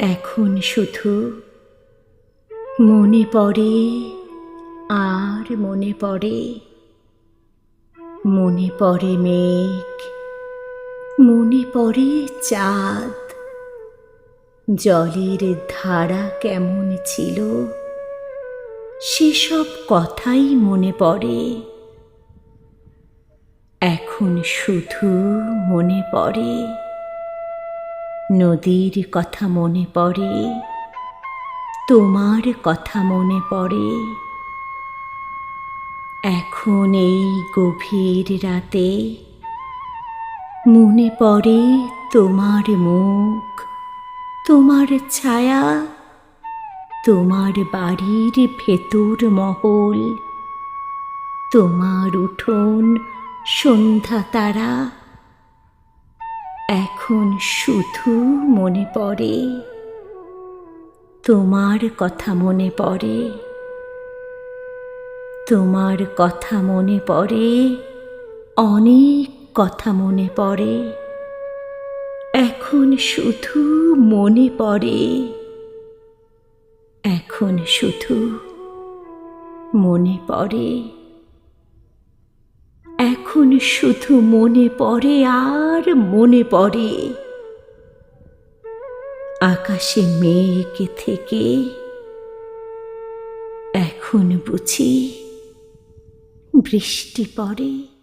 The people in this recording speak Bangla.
এখন শুধু মনে পড়ে, আর মনে পড়ে মনে পড়ে মেঘ, মনে পড়ে চাঁদ। জলের ধারা কেমন ছিল? সেসব কথাই মনে পড়ে। এখন শুধু মনে পড়ে। নদীর কথা মনে পড়ে, তোমার কথা মনে পড়ে। এখন এই গভীর রাতে মনে পড়ে তোমার মুখ, তোমার ছায়া, তোমার বাড়ির ভেতর মহল, তোমার উঠোন সন্ধ্যা তারা। এখন শুধু মনে পড়ে। তোমার কথা মনে পড়ে। তোমার কথা মনে পড়ে। অনেক কথা মনে পড়ে। এখন শুধু মনে পড়ে। এখন শুধু মনে পড়ে। এখন শুধু মনে পড়ে আর মনে পড়ে। আকাশে মেঘ থেকে এখন বুঝি বৃষ্টি পড়ে।